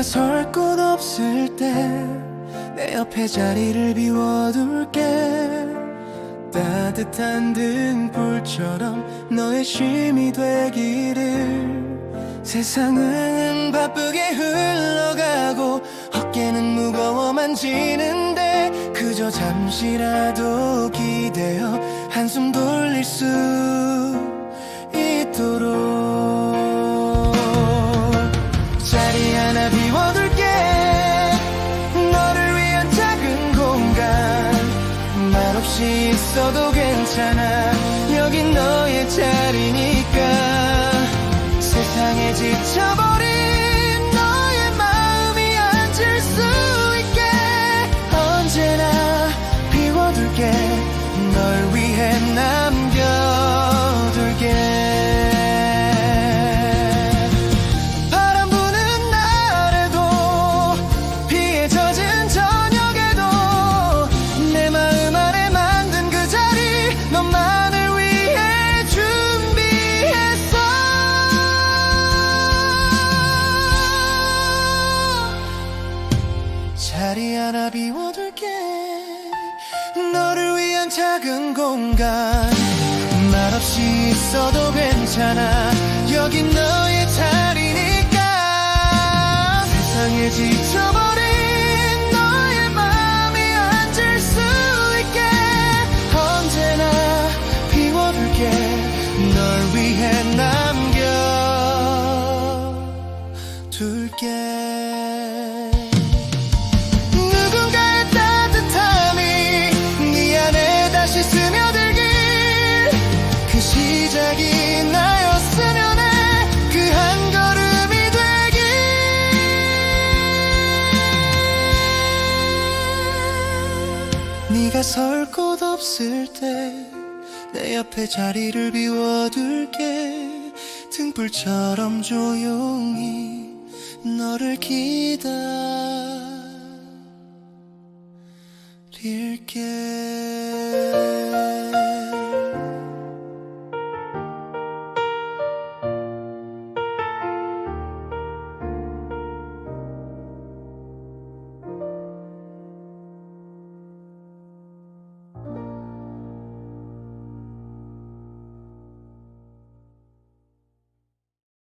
네가 설곳 없을 때 내 옆에 자리를 비워둘게. 따뜻한 등불처럼 너의 쉼이 되기를. 세상은 바쁘게 흘러가고 어깨는 무거워 만지는데 그저 잠시라도 기대어 한숨 돌릴 수 있어도 괜찮아. 여긴 너의 자 하나 비워둘게. 너를 위한 작은 공간. 말없이 있어도 괜찮아. 여긴 너의 자리니까. 세상에 지쳐 그 시작이 나였으면 해 그 한 걸음이 되길. 네가 설 곳 없을 때 내 옆에 자리를 비워둘게. 등불처럼 조용히 너를 기다릴게